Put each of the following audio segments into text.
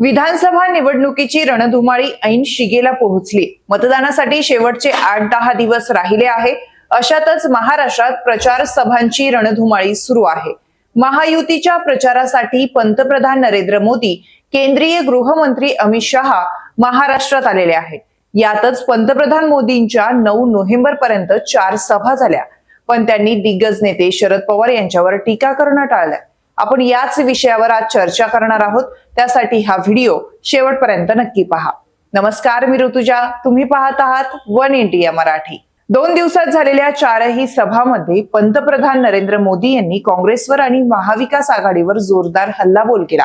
विधानसभा निवडणुकीची रणधुमाळी ऐन शिगेला पोहोचली. मतदानासाठी शेवटचे आठ दहा दिवस राहिले आहे. अशातच महाराष्ट्रात प्रचार सभांची रणधुमाळी सुरू आहे. महायुतीच्या प्रचारासाठी पंतप्रधान नरेंद्र मोदी केंद्रीय गृहमंत्री अमित शहा महाराष्ट्रात आलेले आहेत. यातच पंतप्रधान मोदींच्या नऊ नोव्हेंबर पर्यंत चार सभा झाल्या. पण त्यांनी दिग्गज नेते शरद पवार यांच्यावर टीका करणं टाळलंय आपण याच विषयावर आज चर्चा करणार आहोत. त्यासाठी हा व्हिडिओ शेवटपर्यंत नक्की पहा. नमस्कार मी ऋतुजा. तुम्ही पाहत आहात वन इंडिया मराठी. दोन दिवसात झालेल्या चारही सभामध्ये पंतप्रधान नरेंद्र मोदी यांनी काँग्रेसवर आणि महाविकास आघाडीवर जोरदार हल्लाबोल केला.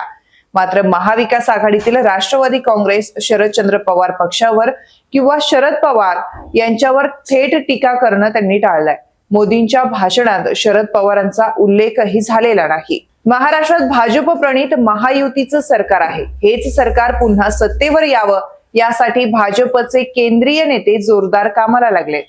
मात्र महाविकास आघाडीतील राष्ट्रवादी काँग्रेस शरदचंद्र पवार पक्षावर किंवा शरद पवार यांच्यावर थेट टीका करणं त्यांनी टाळलंय. मोदींच्या भाषणात शरद पवारांचा उल्लेखही झालेला नाही. महाराष्ट्रात भाजप प्रणित महायुतीचं सरकार आहे. हेच सरकार पुन्हा सत्तेवर यावं यासाठी भाजपचे केंद्रीय नेते जोरदार कामाला लागले.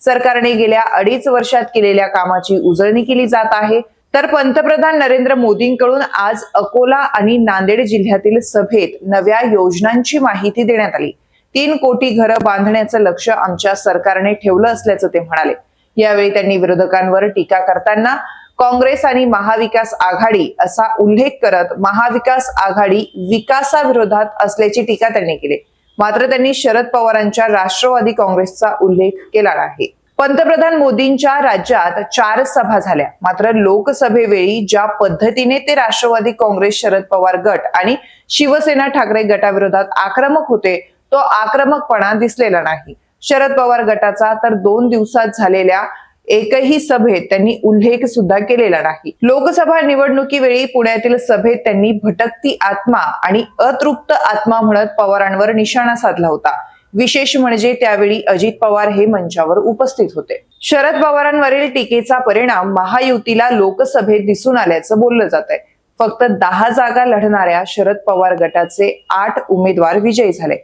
सरकारने गेल्या अडीच वर्षात केलेल्या कामाची उजळणी केली जात आहे. तर पंतप्रधान नरेंद्र मोदींकडून आज अकोला आणि नांदेड जिल्ह्यातील सभेत नव्या योजनांची माहिती देण्यात आली. तीन कोटी घरं बांधण्याचं लक्ष आमच्या सरकारने ठेवलं असल्याचं ते म्हणाले. यावेळी त्यांनी विरोधकांवर टीका करताना काँग्रेस आणि महाविकास आघाडी असा उल्लेख करत महाविकास आघाडी विकासाविरोधात असल्याची टीका त्यांनी केली. मात्र त्यांनी शरद पवारांच्या राष्ट्रवादी काँग्रेसचा उल्लेख केला आहे पंतप्रधान मोदींच्या राज्यात चार सभा झाल्या. मात्र लोकसभेवेळी ज्या पद्धतीने ते राष्ट्रवादी काँग्रेस शरद पवार गट आणि शिवसेना ठाकरे गटाविरोधात आक्रमक होते तो आक्रमकपणा दिसलेला नाही. शरद पवार गटाचा तर दोन दिवसात झालेल्या एकही सभेत त्यांनी उल्लेख सुद्धा केलेला नाही. लोकसभा निवडणुकीवेळी पुण्यातील सभेत त्यांनी भटकती आत्मा आणि अतृप्त आत्मा म्हणत पवारांवर निशाणा साधला होता. विशेष म्हणजे त्यावेळी अजित पवार हे मंचावर उपस्थित होते. शरद पवारांवरील टीकेचा परिणाम महायुतीला लोकसभेत दिसून आल्याचं बोललं जात आहे फक्त दहा जागा लढणाऱ्या शरद पवार गटाचे आठ उमेदवार विजयी झाले.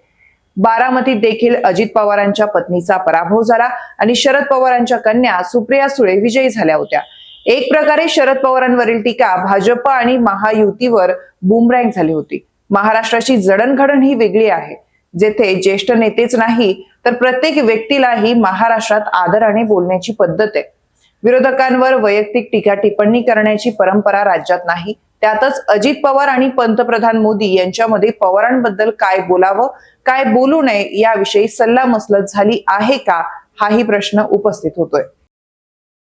बारामतीत देखील अजित पवारांच्या पत्नीचा पराभव झाला आणि शरद पवारांच्या कन्या सुप्रिया सुळे विजयी झाल्या होत्या. एक प्रकारे शरद पवारांवरील टीका भाजप आणि महायुतीवर बुमरँग झाली होती. महाराष्ट्राची जडणघडण ही वेगळी आहे. जेथे ज्येष्ठ नेतेच नाही तर प्रत्येक व्यक्तीलाही महाराष्ट्रात आदराने बोलण्याची पद्धत आहे. विरोधकांवर वैयक्तिक टीका टिप्पणी करण्याची परंपरा राज्यात नाही त्यातच अजित पवार आणि पंतप्रधान मोदी यांच्यामध्ये पवारांबद्दल काय बोलावं काय बोलू नये याविषयी सल्लामसलत झाली आहे का हाही प्रश्न उपस्थित होतोय.